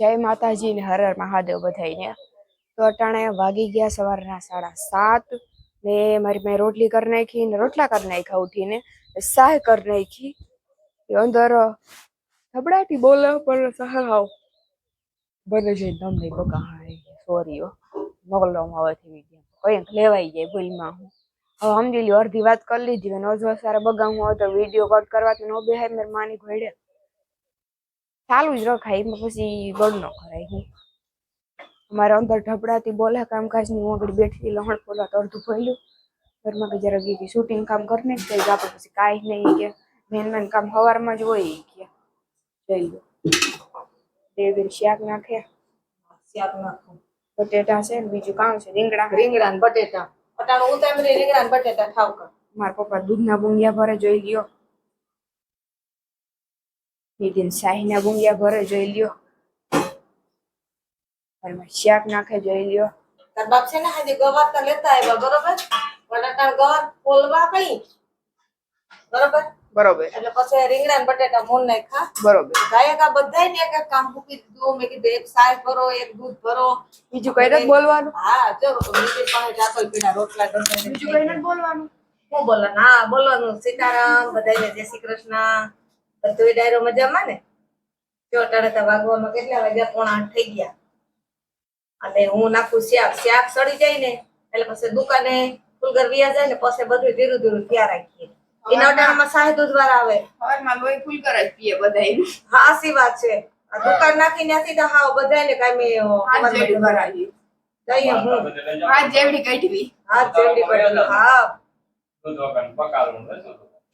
જય માતાજી ને હર મહાદેવ બધાઈને તો અટાણે વાગી ગયા સવારના સાડા સાત ને મારી મેં રોટલી કરી નાખી ને રોટલા કરી નાખ્યા ઉઠીને સાહ કરી નાખી. અંદર થબડાટી બોલે પણ સહાવ બને છે દમ નહીં બકા સોરી મોકલવામાં આવે છે કંઈક કઈ લેવાઈ જાય ભૂલમાં હું. હવે સમજી લ્યો, અડધી વાત કરી લીધી અજવા સારા બગાવું હોય તો વીડિયો કટ કરવાથી નો બેહાય, મારી માની ઘોડે. ચાલુ જ રખાય એમાં પછી ગળ ન કરાય હું. અમારે અંદર ઢબડાતી બોલે કામકાજની આગળ બેઠી લહણ પોલા તો અડધું ફોલ્યું ઘરમાં કે જરા ગઈ શૂટિંગ કામ કરીને જ થઈ આપણે પછી કાંઈ નહીં કે. મેન મેન કામ સવારમાં જ હોય કે. જઈ લો દેવીર શાક નાખે શાક નાખો. બટેટા છે બીજું કામ છે? રીંગણા. રીંગણા બટેટા. અટાણું ઉતામળી રીંગણા બટેટા ઠાવ કર. મારા પપ્પા દૂધના બુંગિયા ભરે જોઈ લ્યો નીતિન શાહીના બુંગિયા ભરે જોઈ લ્યો. ઘરમાં શાક નાખે જોઈ લ્યો. તાર બાપ છે ને આજે ગવાર તો લેતા આવ્યા બરોબર? બટાટા ગવાર ફોલવા કઈ બરોબર? બરોબર. એટલે પછી રીંગણા ને બટેટા નાખ ખા બરોબર. ગાયકા બધાય ને એક કામ મૂકી દીધું. મેં કીધું એક સાય ભરો એક દૂધ ભરો. બીજું કઈ નથી બોલવાનું. હા જો નીચે પાસે જાતો પીડા રોટલા બીજું કઈ નથી બોલવાનું. હું બોલવાનું? હા બોલવાનું. સીતારામ બધાને જય શ્રી કૃષ્ણ. બધું ડાયરો મજામાં ને? જો અટાડતા વાગવામાં કેટલા વાગ્યા? પોણા આઠ થઈ ગયા. અને હું નાખું શાક. શાક સડી જાય ને એટલે પછી દુકાને ફૂલગર વ્યા જાય ને પછી બધું ધીરું ધીરું ત્યાં રાખીએ. એના અટાણામાં સાહે દૂધ વાર આવે. સવારમાં લોહી ફૂલ જ પીએ બધા હા સી વાત છે. આ દુકાન નાખી ત્યાંથી તો હા બધાને ને હાથ જેવડી ભરાવી જઈએ હું. હાથ જેવડી કાઢવી. હાથ જેવડી પડી હા.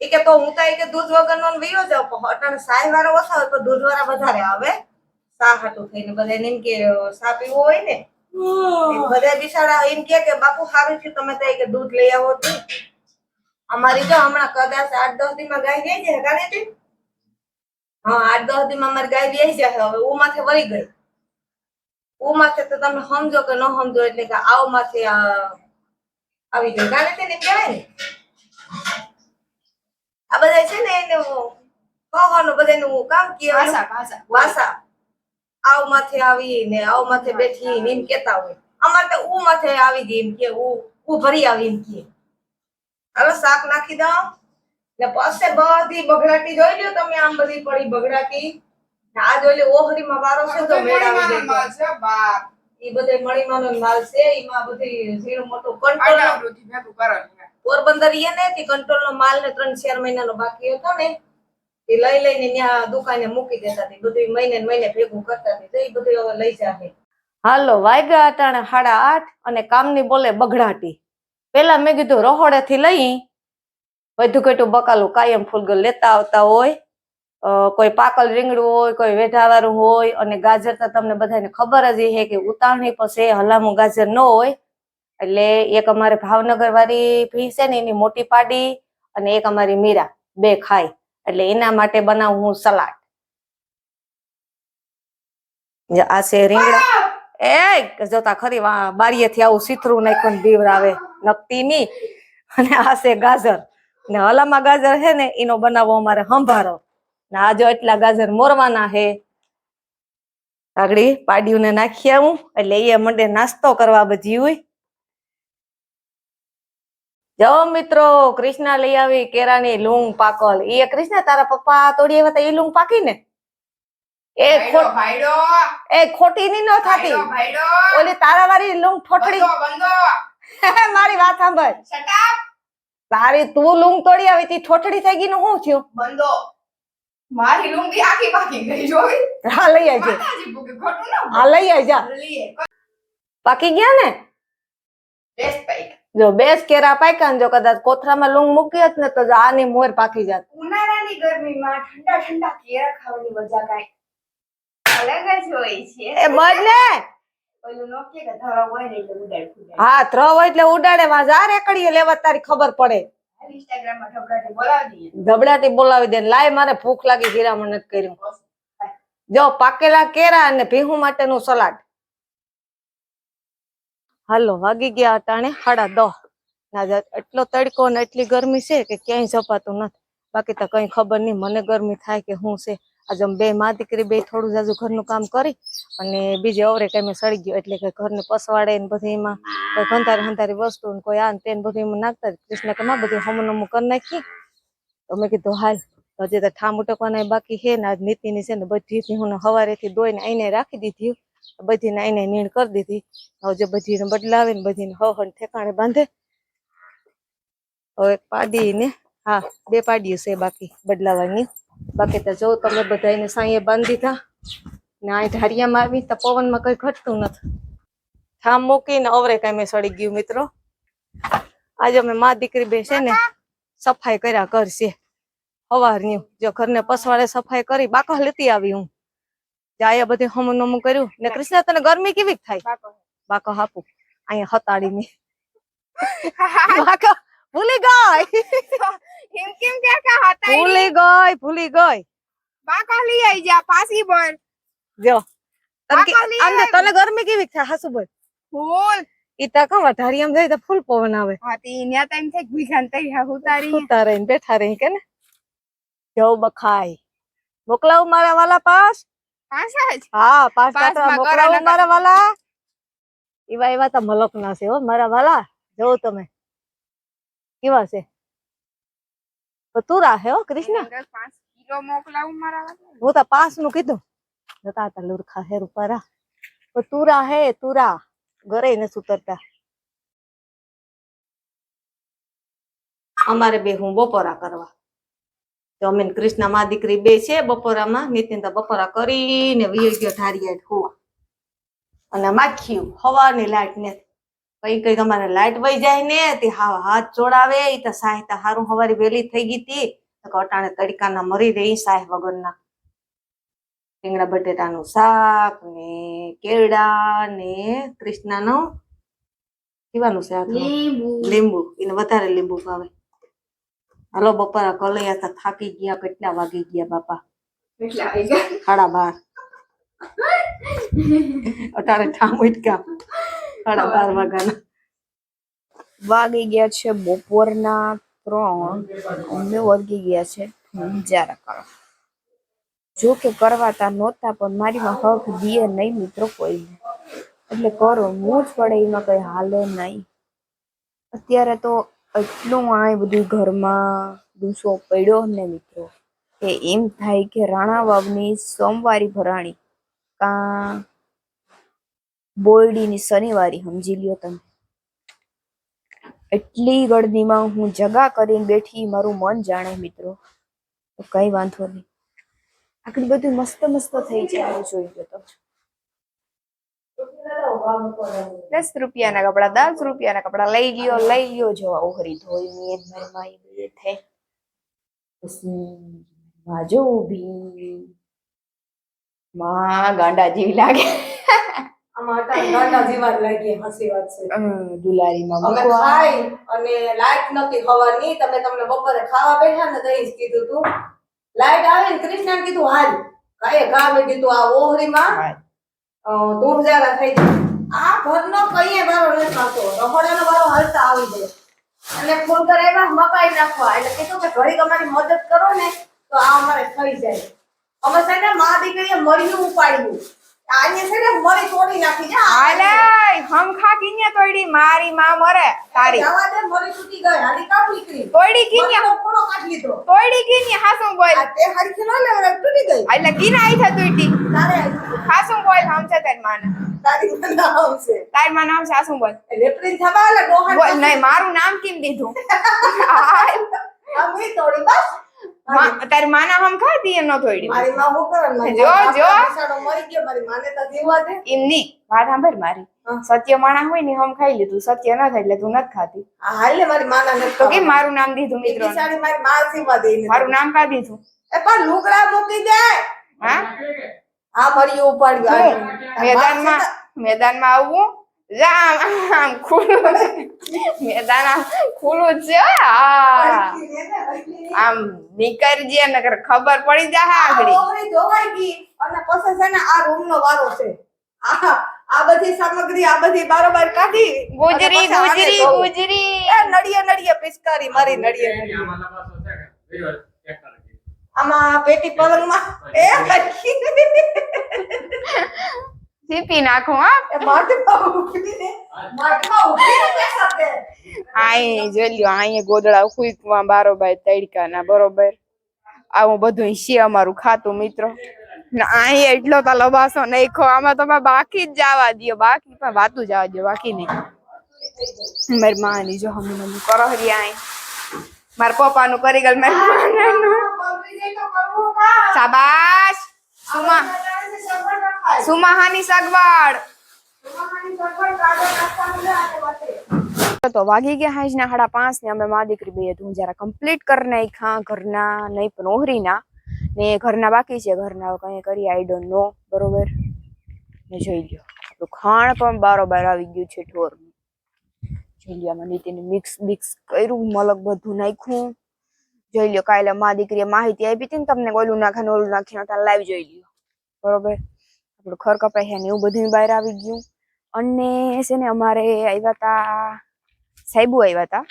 ઈ કે તો હું તો કે દૂધ વગરનો નો વયો પણ અટાણે સાય વાળો ઓછા હોય તો દૂધ વાળા વધારે આવે. સા હાટું થઈને બધા એમ કે સા પીવો હોય ને બધા બિસાડા એમ કે કે બાપુ સારું છે તમે તો કે દૂધ લઈ આવો તો અમારી જો હમણાં કદાચ આઠ દસ દીમાં ગાય ગઈ છે કાને તે હા આઠ દસ દી માં અમારી ગાય લઈ જાય હવે ઉ માથે વળી ગઈ. ઉ માથે તો તમે સમજો કે ન સમજો એટલે કે આવ માથે આવી ગઈ. કાને તેને કહેવાય ને? આ બધા છે ને એને કહવાનું બધાનું કામ કે વાસા વાસા વાસા આવ માથે આવી ને આવ માથે બેઠી ને એમ કેતા હોય. અમારે તો ઉ માથે આવી ગઈ એમ કે ઉ ઉ ભરી આવી એમ કે. હવે શાક નાખી દઉં ને પાસે બધી બગડાટી જોઈ લ્યો તમે આમ બધી પડી બગડાટી. આ જોઈ લ્યો ઓહરીમાં વારો છે તો મેળ આવી ગઈ ઈ બધે મણીમાનો માલ છે એમાં બધી ઝીણું મોટું કંટ્રોલ. પોરબંદર એ ને તે કંટ્રોલ નો માલ ને ત્રણ ચાર મહિનાનો બાકી હતો ને, એ લઈ લઈને ત્યાં દુકાને મૂકી દેતા હતી. બધું મહિને મહિને ભેગું કરતા હતી. તો એ બધું હવે લઈ જાહે. હાલો વાગ્યા અટાણે સાડા આઠ અને કામની બોલે બગડાટી. પેલા મેં કીધું રહોડે થી લઈ, વધુ ઘટું બકાલું કાયમ ફૂલગલ લેતા આવતા હોય કોઈ પાકલ રીંગણું હોય, કોઈ વેઢાવાળું હોય, અને ગાજર તો તમને બધાને ખબર જ હે કે ઉતાવણી પછી હલામું ગાજર ન હોય એટલે એક અમારે ભાવનગર વાળી ભી છે ને, એની મોટી પાડી અને એક અમારી મીરા, બે ખાય એટલે એના માટે બનાવું હું સલાડ. આ છે રીંગણા. એ જોતા ખરી બારીએથી આવું સીતરું નાખ્યું ને બીવરાવે નકતી ની. અને આ છે ગાજર. ને હલામાં ગાજર છે ને, એનો બનાવો અમારે સંભારો. ને આ જો એટલા ગાજર મોરવાના છે. આગળ પાડીઓને નાખી આવું. એટલે એ મંડે નાસ્તો કરવા બધી હોય. જો મિત્રો કૃષ્ણા લઈ આવી કેરાની લૂંગ પાકલ. એ કૃષ્ણા તારા પપ્પા તોડી આવ્યા હતા એ લૂંગ પાકી ને એ ખોટ એ ખોટી ની ન થાતી. ઓલી તારા વાળી લૂંગ ઠોઠડી. મારી વાત સાંભળ. તારી તું લૂંગ તોડી આવી તી ઠોઠડી થઈ ગઈ ને શું થયું? બંધો. મારી લુંગી આખી પાકી ગઈ જોઈ? હા લઈ આવજે. હા લઈ આવજા. પાકી ગયા ને? બેસ્ટ પાઈ જો બેસ કેરા પાક્યા ને જો કદાચ કોથરામાં લૂંગ મૂકી હોત ને તો આની મોર પાકી જાત. ઉનાળાની ગરમીમાં ઠંડા ઠંડા કેરા ખાવાની મજા કાઈ અલગ જ હોય છે. એ બદલે ઓલું નો કે ધરો હોય ને એટલે ઉડાડ ફુડાડ. હા હોય એટલે ઉડાડે માં જા રેકડીએ લેવા તારી ખબર પડે. ધબડાટી બોલાવી દે લાય મારે ભૂખ લાગી ગિરામણ નથી કર્યું. જો પાકેલા કેરા અને ભીહું માટેનું સલાડ. હાલો, વાગી ગયા અટાણે સાડા આજે એટલો તડકો ને એટલી ગરમી છે કે ક્યાંય જપાતું નથી. બાકી તો કઈ ખબર નહીં, મને ગરમી થાય કે હું છે. આજે અમે બે મા દીકરી, બે થોડું જાજુ ઘરનું કામ કરી અને બીજે અવરે કઈ સડી ગયો, એટલે કે ઘરને પસવાડે ને બધી એમાં કોઈ ખંતારી ખંતારી વસ્તુ ને કોઈ આ ને તેને બધું એમાં નાખતા કૃષ્ણ કે માં બધું હમું નમું કરી નાખી. તો મેં કીધું, હાલ હજી તો ઠામ ઉટકવાના બાકી છે ને, આજ નીતિની છે ને, બધી હું હવારેથી દોઈને આઈને રાખી દીધી બધીને આઈને નીણ કરી દીધી. હવે બધીને બદલાવે ને બધીને હવ હવ ઠેકાણે બાંધે. હવે પાડીને, હા, બે પાડીઓ છે બાકી બદલાવાની. બાકી તો જો તમે બધા એને સાંયે બાંધી દીધા ને આ ઢારિયામાં આવી તો પવનમાં કઈ ઘટતું નથી. થામ મૂકીને અવરે કઈ મેં સડી ગયું મિત્રો. આજે અમે મા દીકરી બે છે ને સફાઈ કર્યા કરશે સવારની જો ઘરને પસવાડે સફાઈ કરી બાકા લેતી આવી હું. જાય બધે હમું નમું કર્યું. ને કૃષ્ણ તને ગરમી કેવી થાય? બાકો હાપુ. અહીંયા હતાડીને બાકા ભૂલી ગઈ. એમ કેમ કે કા હતા ભૂલી ગઈ ભૂલી ગઈ. બાકો લઈ આઈ જા પાસી બોલ. જો. તને આવી. તને ગરમી કેવી થાય? હાસુ બોલ. ફૂલ. ઈ તા કમ ઢારી આમ જાય તો ફૂલ પવન આવે. હા તી ન્યા ટાઈમ થઈ ભીખાન તઈ હા ઉતારી ઉતારે બેઠા રહી કે ને? જો બખાય મોકલાવ મારા વાલા પાસ. હા પાસ પાસ કાઢવા માં મોકલાવું કરા મારા વાલા. એવા એવા તો મલક ના છે હો મારા વાલા. જો તમે. કેવા છે? તું રાહે હો કૃષ્ણ. પાંચ કિલો મોકલાવું મારા વાળા હું તો પાંચનું કીધું. જતા હતા લુરખા હે રૂપારા. તુરા હે તુરા ઘરે ને સુતરતા. અમારે બે હું બપોરા કરવા. તો અમે કૃષ્ણમાં દીકરી બે છે બપોરામાં. નીતિન તો બપોરા કરીને વીએ ગયો ઢારિયા હોવા. અને માખ્યું હવાની લાઈટ ને કઈ કઈ અમારે લાઈટ વહી જાય ને તે હા હાથ જોડાવે એ તો સાહેબ હારું હવારી વેલી થઈ ગઈ તી તો અટાણે તડકાના મરી રહી સાહેબ વગરના. રીંગણા બટેટાનું શાક ને કેળા ને કૃષ્ણાનું પીવાનું શાક લીંબુ. લીંબુ. એને વધારે લીંબુ ભાવે. હાલો બપોરા કલૈયા હતા થાકી ગયા કેટલા વાગી ગયા બાપા? સાડા બાર. અટારે ઠામ ઉઠ્યા. સાડા બાર વાગ્યાના. વાગી ગયા છે બપોરના ત્રણ. અમને વાગી ગયા છે નજારા કરો જો કે કરવાતા નહોતા પણ મારીમાં હક દીએ નહીં મિત્રો કોઈ એટલે કરો હું જ પડે એમાં કઈ હાલે નહીં. અત્યારે તો એટલું આ બધું ઘરમાં દુસો પડ્યો ને મિત્રો, કે એમ થાય કે રાણા વાવની સોમવારી ભરાણી કા બોયડીની શનિવારી સમજી લ્યો તમે. એટલી ગળદીમાં હું જગા કરીને બેઠી મારું મન જાણે મિત્રો, તો કઈ વાંધો નહીં. આટલું બધું મસ્ત મસ્ત થઈ જાય જોઈ ગયો તો દસ રૂપિયાના કપડા દસ રૂપિયાના કપડા લઈ ગયો લઈ ગયો જોવા ઓહરી ધોઈ ની મારી માઈ બે થઈ. પછી વાજો ઊભી. માં ગાંડા જેવી લાગે. લાઈટ નતી હવાની તમે તમને બપોરે ખાવા બેઠા ને તઈ જ કીધું તું. લાઈટ આવે ને કૃષ્ણ કીધું હાલ. કઈ ઘા મેં કીધું આ ઓહરીમાં ધૂળ થઈ જાય. આ ઘરનો કઈએ બારો નથી આવતો. રખોડાનો વારો હાલતા આવી જાય. અને ફોન કરાવ્યા મપાઈ નાખવા. એટલે કીધું કે ઘડીક અમારી મદદ કરો ને, તો આ અમારે થઈ જાય. અમે ને મા દીકરીએ મળ્યું ઉપાડ્યું. ને મરી માં મરે તારી. તોડી કિન્યા પૂરો કાઢી લીધો. તોડી કિન્યા હાસું બોલ. આ તે હરખી ન લેવડે તૂટી ગઈ. એટલે કિના આઈ થા તૂટી તારે હાસું બોલ હમ છે તારી માને. તારી નામ છે. તારી માં નામ છે હાસું બોલ. થવા એટલે બોલ નહીં મારું નામ કેમ દીધું? હાય. અમે તોડી બસ. મા- તારી માના હમ ખાતી એ ન તોડી મારી માં હું કરે જો, જો. મરી ગયો મારી માને તો જીવવા દે. એમ નહીં વાત સાંભળ મારી. સત્ય માણા હોય ને હમ ખાઈ લીધું સત્ય ના થાય એટલે તું નથી ખાતી. આ હાલ મારી માના ને તો કે મારું નામ દીધું મિત્રો બિચારી મારી માં જીવવા દે મારું નામ કા દીધું? એ પણ લુગડા મૂકી દે. હા? આ મરી ઉપાડ્યું. મેદાનમાં મેદાનમાં આવવું જામ આમ ખુલ્લું મેદાન આમ ખુલ્લું છે આમ નીકળજે નકર ખબર પડી જાય આગળ. ધોવાઈ ગઈ અને પછી છે ને આ રૂમ નો વારો છે. આ આ બધી સામગ્રી આ બધી બારોબાર કાઢી ગુજરી ગુજરી ગુજરી. એ નડિયે નડિયે પિચકારી મારી નડિયે નડિયે આમાં પેટી પલંગમાં. એ લખી સીપી નાખો હા. આય જોઈ લ્યો અહીંયા ગોદડા કુઈકમાં બારોબાર તડકાના બરોબર? આવું બધું છે અમારું ખાતું મિત્રો. અહીં એટલો તો લબાસો નહીં ખો આમાં તમે બાકી જ જવા દ્યો બાકી પણ વાતું જવા દ્યો બાકી નહીં. મારી માની જો હમ મમ્મી કરો હરી અહીં મારા પપ્પાનું કરી ગયેલ મારી? શાબાશ. સુમા આપણે સગવડ ન થાય. સુમાહાની સગવડ. તો વાગી ગયા હાઈજ ના સાડા પાંચ ને અમે મા દીકરી બે તું જરા કમ્પ્લીટ કરી નાખ્યા ઘરના નહીં પણ ઓહરીના. ને ઘરના બાકી છે ઘરના કંઈ કઈ કરી આઈ ડોન્ટ નો બરોબર? ને જોઈ લ્યો. તો ખાણ પણ બારોબાર આવી ગયું છે ઠોર જોઈ લ્યો આમાં નીતિને મિક્સ મિક્સ કર્યું મલક બધું નાખ્યું. જોઈ લ્યો કાલે મા દીકરીએ માહિતી આપી હતી ને તમને ઓલું નાખે ઓલું નાખીને લાઈવ જોઈ લ્યો. બરોબર? આપણું ખર કપાઈ ને એવું બધું બહાર આવી ગયું. અને છે ને અમારે આવ્યા તા, સાહેબુ આવ્યા હતા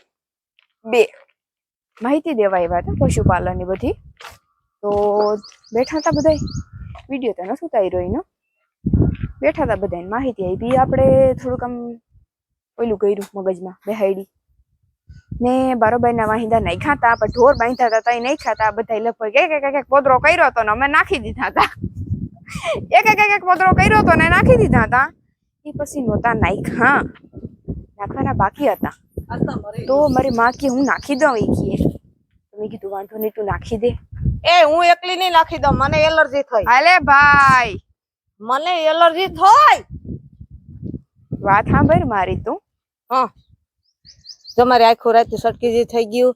બે માહિતી દેવા આવ્યા હતા પશુપાલનની બધી. તો બેઠા હતા બધા વીડિયો તો નતું ઉતાર્યો એનો. બેઠા હતા બધાને માહિતી આપી. આપણે થોડુંક આમ ઓલું કર્યું મગજમાં બેહાડી ને બારોબાઈના વાહિંદા નહીં ખાતા પણ ઢોર બાંધતા હતા તઈ નહીં ખાતા બધા લગભગ એક એક પોદરો કર્યો હતો ને અમે નાખી દીધા હતા એક એક એક એક પોદરો કર્યો હતો ને નાખી દીધા હતા. એ પછી નહોતા નાખ્યા. નાખવાના બાકી હતા. તો મારી માં કે હું નાખી દઉં એ કીએ મેં કીધું વાંધો નહીં તું નાખી દે. એ હું એકલી નહીં નાખી દઉં મને એલર્જી થઈ. હાલે ભાઈ. મને એલર્જી થઈ? વાત સાંભળ મારી તું. હા. તમારી આખું રાત સટકી જે થઈ ગયું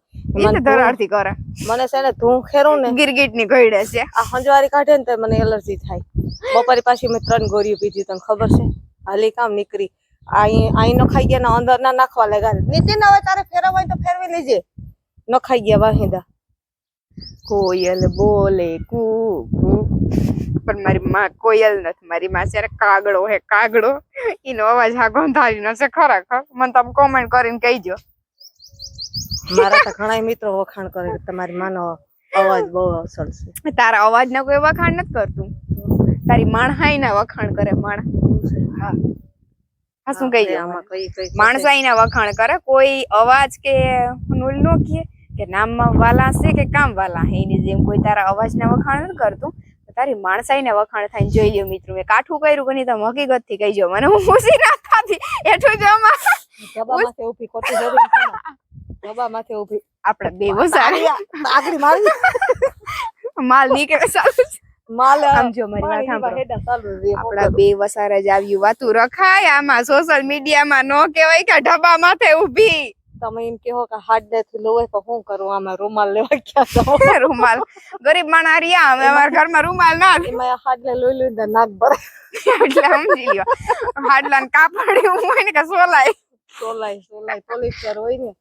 તો કરે. મને છે ને ધૂળ ખેરું ને. ગિરગીટની ઘડે છે. આ હંજવારી કાઢે ને તો મને એલર્જી થાય. બપોરે પાછી મેં ત્રણ ગોળીઓ પીધી તને ખબર છે? હાલી કામ નીકળી. અહીં ન ખાઈ ગયા ને અંદર ના નાખવા લાગ્યા. ના તારે ફેરવવા તો ફેરવી લેજે. ન ખાઈ ગયા વાહિંદા. કોયલ બોલે કુ કુ પણ મારી માં કોયલ નથી. મારી માં છે કાગડો હે કાગડો. એનો અવાજ આ ગંધારી નો છે ખરેખર. મને તમે કોમેન્ટ કરીને કહીજો. મારા તો ઘણા મિત્રો વખાણ કરે કે તમારી માનો અવાજ બહુ અસર છે. તારા અવાજ ના કોઈ વખાણ નથી કરતું? તારી માણહાઈ ના વખાણ કરે માણ. હા. હા શું કહી દે આમાં કઈ કઈ માણસાઈ ના વખાણ કરે કોઈ અવાજ કે નોલ નો કે કે નામમાં વાલા છે કે કામ વાલા હે એની જેમ કોઈ તારા અવાજ ના વખાણ નથી કરતું. તારી માણસાઈ ને વખાણ થાય જોઈ લ્યો મિત્રો મેં કાઠું કર્યું કે નહીં તમે હકીકતથી કહીજો મને હું ખુશી ના થતી એઠું જ જબા ઊભી ખોટી જરૂર ને. માથે ઊભી. આપણે બે વસારી આગળી મારી. માલ નીકળે સારું માલ સમજો મારી વાત સાંભળો. આપડા બે વસારા જ આવ્યું વાતું રખાય. આમાં સોશિયલ મીડિયામાં નો કહેવાય કે ઢબા માથે ઊભી તમે એમ કહો કે હાર્ડ ડેથ લોવે તો શું કરું? આમાં રૂમાલ લેવા ક્યાં જાવ? રૂમાલ. ગરીબ માણા રહ્યા. અમે અમારા ઘરમાં રૂમાલ ના. એમાં હાથ લે લોઈ લોઈ નાક ભરે. એટલે સમજી લ્યો. હાડલા ને કાપડ એવું હોય ને કે સોલાય. સોલાય સોલાય. પોલીસ હોય ને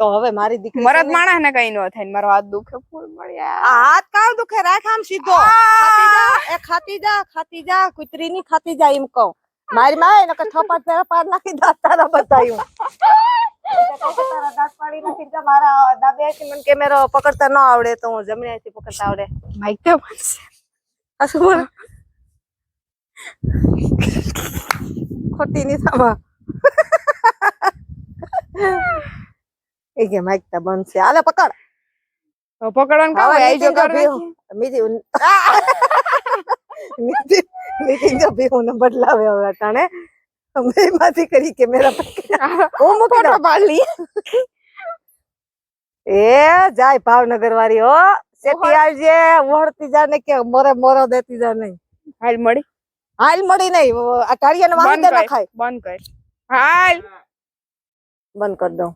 તો હવે મારી દીકરી મરદ માણસ ને કઈ નો થાય મારો હાથ દુખે ફૂલ મળ્યા હાથ કાવ દુખે? રાખ આમ સીધો. ખાતી જા એ ખાતી જા ખાતી જા કુતરી ની ખાતી જા એમ કહું. મારી માં એને કે થપાટ તારા પાર નાખી દા તારા બતાયું તારા દાંત પાડી નાખી જા મારા દાબે મને કેમેરો પકડતા ન આવડે તો હું જમણીથી પકડતા આવડે. માઈક તો બનશે આ શું બોલે? ખોટી ની થામા એ કે માગતા બનશે હાલે પકડ. પકડવાનું કામ આઈ જો કર મીધી મીધી નીતિન જો ભેહું ને બદલાવે હવે અટાણે. અમે માંથી કરી કે મેરા ઓ હું. ફોટો દઉં. એ જાય ભાવનગર વાળી હો. સેટી આવજે વળતી જા ને કે મોરે મોરો દેતી જા નહીં. હાલ મળી. હાલ મળી નહીં. આ કાળિયાને વાંધે બંધ ન ખાય બંધ કર. હાલ. બંધ કર દઉં.